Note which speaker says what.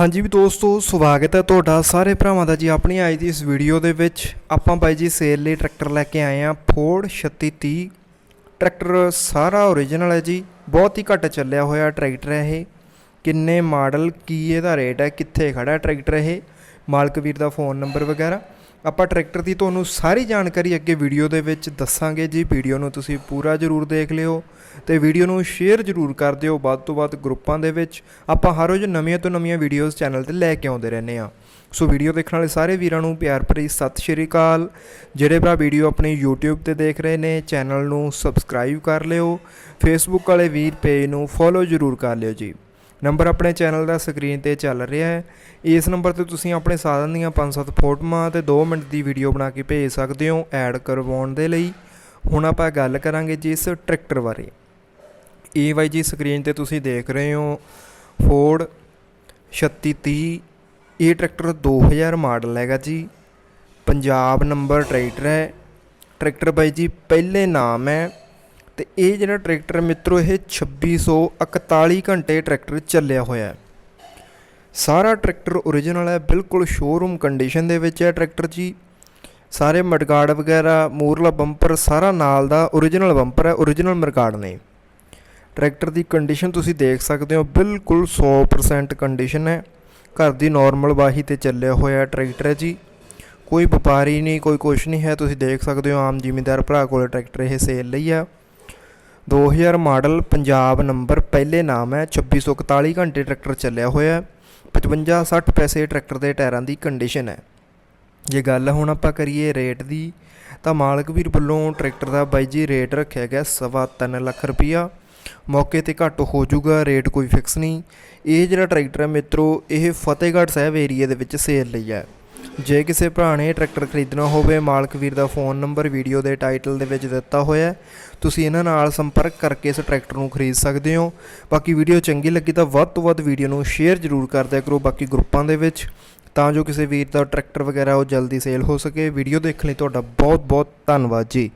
Speaker 1: ਹਾਂਜੀ ਵੀ ਦੋਸਤੋ, ਸਵਾਗਤ ਹੈ ਤੁਹਾਡਾ ਸਾਰੇ ਭਰਾਵਾਂ ਦਾ ਜੀ ਆਪਣੀ ਅੱਜ ਦੀ ਇਸ ਵੀਡੀਓ ਦੇ ਵਿੱਚ। ਆਪਾਂ ਬਾਈ ਜੀ ਸੇਲ ਲਈ ਟਰੈਕਟਰ ਲੈ ਕੇ ਆਏ ਆ ਫੋਰਡ 3630 ਟਰੈਕਟਰ ਸਾਰਾ ਓਰੀਜਨਲ ਹੈ ਜੀ, ਬਹੁਤ ਹੀ ਘੱਟ ਚੱਲਿਆ ਹੋਇਆ ਟਰੈਕਟਰ ਹੈ ਇਹ। ਕਿੰਨੇ ਮਾਡਲ, ਕੀ ਇਹਦਾ ਰੇਟ ਹੈ, ਕਿੱਥੇ ਖੜਾ ਟਰੈਕਟਰ ਇਹ? ਮਾਲਕ ਵੀਰ ਦਾ ਫੋਨ ਨੰਬਰ ਵਗੈਰਾ। ਆਪਾਂ ਟਰੈਕਟਰ ਦੀ ਤੁਹਾਨੂੰ ਸਾਰੀ ਜਾਣਕਾਰੀ ਅੱਗੇ ਵੀਡੀਓ ਦੇ ਵਿੱਚ ਦੱਸਾਂਗੇ ਜੀ। ਵੀਡੀਓ ਨੂੰ ਤੁਸੀਂ ਪੂਰਾ ਜ਼ਰੂਰ ਦੇਖ ਲਿਓ ਤੇ ਵੀਡੀਓ ਨੂੰ ਸ਼ੇਅਰ ਜ਼ਰੂਰ ਕਰ ਦਿਓ। ਵੱਧ ਤੋਂ ਵੱਧ ਗਰੁੱਪਾਂ ਦੇ ਵਿੱਚ ਆਪਾਂ ਹਰ ਰੋਜ਼ ਨਵੀਆਂ ਤੋਂ ਨਵੀਆਂ ਵੀਡੀਓਜ਼ ਚੈਨਲ ਤੇ ਲੈ ਕੇ ਆਉਂਦੇ ਰਹਿੰਦੇ ਆ ਸੋ ਵੀਡੀਓ ਦੇਖਣ ਵਾਲੇ ਸਾਰੇ ਵੀਰਾਂ ਨੂੰ ਪਿਆਰ ਭਰੀ ਸਤਿ ਸ਼੍ਰੀ ਅਕਾਲ। ਜਿਹੜੇ ਭਰਾ ਵੀਡੀਓ ਆਪਣੀ YouTube ਤੇ ਦੇਖ ਰਹੇ ਨੇ, ਚੈਨਲ ਨੂੰ ਸਬਸਕ੍ਰਾਈਬ ਕਰ ਲਿਓ। Facebook ਵਾਲੇ ਵੀਰ ਪੇਜ ਨੂੰ ਫੋਲੋ ਜ਼ਰੂਰ ਕਰ ਲਿਓ ਜੀ। ਨੰਬਰ ਆਪਣੇ ਚੈਨਲ ਦਾ ਸਕਰੀਨ ਤੇ ਚੱਲ ਰਿਹਾ ਹੈ। ਇਸ ਨੰਬਰ ਤੇ ਤੁਸੀਂ ਆਪਣੇ ਸਾਧਨ ਦੀਆਂ 5-7 ਫੋਟੋਆਂ ਤੇ 2 ਮਿੰਟ ਦੀ ਵੀਡੀਓ ਬਣਾ ਕੇ ਭੇਜ ਸਕਦੇ ਹੋ ਐਡ ਕਰਵਾਉਣ ਦੇ ਲਈ। ਹੁਣ ਆਪਾਂ ਗੱਲ ਕਰਾਂਗੇ ਜੀ ਇਸ ਟਰੈਕਟਰ ਬਾਰੇ। ਇਹ ਬਾਈ ਜੀ ਸਕਰੀਨ ਤੇ ਤੁਸੀਂ ਦੇਖ ਰਹੇ ਹੋ ਫੋਰਡ 3630 ਇਹ ਟਰੈਕਟਰ 2000 ਮਾਡਲ ਹੈਗਾ ਜੀ। ਪੰਜਾਬ ਨੰਬਰ ਟਰੈਕਟਰ ਹੈ। ਟਰੈਕਟਰ ਬਾਈ ਜੀ ਪਹਿਲੇ ਨਾਮ ਹੈ। ਤੇ ਇਹ ਜਿਹੜਾ ਟਰੈਕਟਰ ਮਿੱਤਰੋ, ਇਹ 2641 ਘੰਟੇ ਟਰੈਕਟਰ ਚੱਲਿਆ ਹੋਇਆ ਹੈ। ਸਾਰਾ ਟਰੈਕਟਰ ਓਰੀਜਨਲ ਹੈ, ਬਿਲਕੁਲ ਸ਼ੋਰੂਮ ਕੰਡੀਸ਼ਨ ਦੇ ਵਿੱਚ ਹੈ ਟਰੈਕਟਰ ਜੀ। ਸਾਰੇ ਮਡਗਾਰਡ ਵਗੈਰਾ, ਮੂਰਲਾ ਬੰਪਰ, ਸਾਰਾ ਨਾਲ ਦਾ ਓਰੀਜਨਲ ਬੰਪਰ ਹੈ ਓਰੀਜਨਲ ਮਡਗਾਰਡ ਨੇ। ਟਰੈਕਟਰ ਦੀ ਕੰਡੀਸ਼ਨ ਤੁਸੀਂ ਦੇਖ ਸਕਦੇ ਹੋ, ਬਿਲਕੁਲ 100% ਕੰਡੀਸ਼ਨ ਹੈ। ਘਰ ਦੀ ਨਾਰਮਲ ਵਾਹੀ ਤੇ ਚੱਲਿਆ ਹੋਇਆ ਟਰੈਕਟਰ ਹੈ ਜੀ। ਕੋਈ ਵਪਾਰੀ ਨਹੀਂ, ਕੋਈ ਕੁਛ ਨਹੀਂ ਹੈ, ਤੁਸੀਂ ਦੇਖ ਸਕਦੇ ਹੋ ਆਮ ਜ਼ਿਮੀਂਦਾਰ ਭਰਾ ਕੋਲ ਟਰੈਕਟਰ ਇਹ ਸੇਲ ਲਈ ਆ। 2000 ਮਾਡਲ ਪੰਜਾਬ ਨੰਬਰ ਪਹਿਲੇ ਨਾਮ ਹੈ 2641 ਘੰਟੇ ਟਰੈਕਟਰ ਚੱਲਿਆ ਹੋਇਆ ਹੈ 55 60 ਪੈਸੇ ਟਰੈਕਟਰ ਦੇ ਟਾਇਰਾਂ ਦੀ ਕੰਡੀਸ਼ਨ ਹੈ। ਜੇ ਗੱਲ ਹੁਣ ਆਪਾਂ ਕਰੀਏ ਰੇਟ ਦੀ, ਤਾਂ ਮਾਲਕ ਵੀਰ ਵੱਲੋਂ ਟਰੈਕਟਰ ਦਾ ਬਾਈ ਜੀ ਰੇਟ ਰੱਖਿਆ ਗਿਆ ਸਵਾ ਤਿੰਨ ਲੱਖ ਰੁਪਈਆ। ਮੌਕੇ ਤੇ ਘੱਟ ਹੋ ਜਾਊਗਾ, ਰੇਟ ਕੋਈ ਫਿਕਸ ਨਹੀਂ। ਇਹ ਜਿਹੜਾ ਟਰੈਕਟਰ ਹੈ ਮਿੱਤਰੋ, ਇਹ ਫਤਿਹਗੜ੍ਹ ਸਾਹਿਬ ਏਰੀਆ ਦੇ ਵਿੱਚ ਸੇਲ ਲਈ ਹੈ। ਜੇ ਕਿਸੇ ਭਰਾ ਨੇ ਟਰੈਕਟਰ ਖਰੀਦਣਾ ਹੋਵੇ, ਮਾਲਕ ਵੀਰ ਦਾ ਫੋਨ ਨੰਬਰ, ਵੀਡੀਓ ਦੇ ਟਾਈਟਲ ਦੇ ਵਿੱਚ ਦਿੱਤਾ ਹੋਇਆ ਹੈ। ਤੁਸੀਂ ਇਹਨਾਂ ਨਾਲ ਸੰਪਰਕ ਕਰਕੇ ਇਸ ਟਰੈਕਟਰ ਨੂੰ ਖਰੀਦ ਸਕਦੇ ਹੋ। ਬਾਕੀ ਵੀਡੀਓ ਚੰਗੀ ਲੱਗੀ ਤਾਂ ਵੱਧ ਤੋਂ ਵੱਧ ਵੀਡੀਓ ਨੂੰ ਸ਼ੇਅਰ ਜ਼ਰੂਰ ਕਰਦਿਆ ਕਰੋ ਬਾਕੀ ਗਰੁੱਪਾਂ ਦੇ ਵਿੱਚ, ਤਾਂ ਜੋ ਕਿਸੇ ਵੀਰ ਦਾ ਟਰੈਕਟਰ ਵਗੈਰਾ ਉਹ ਜਲਦੀ ਸੇਲ ਹੋ ਸਕੇ। ਵੀਡੀਓ ਦੇਖਣ ਲਈ ਤੁਹਾਡਾ ਬਹੁਤ ਬਹੁਤ ਧੰਨਵਾਦ ਜੀ।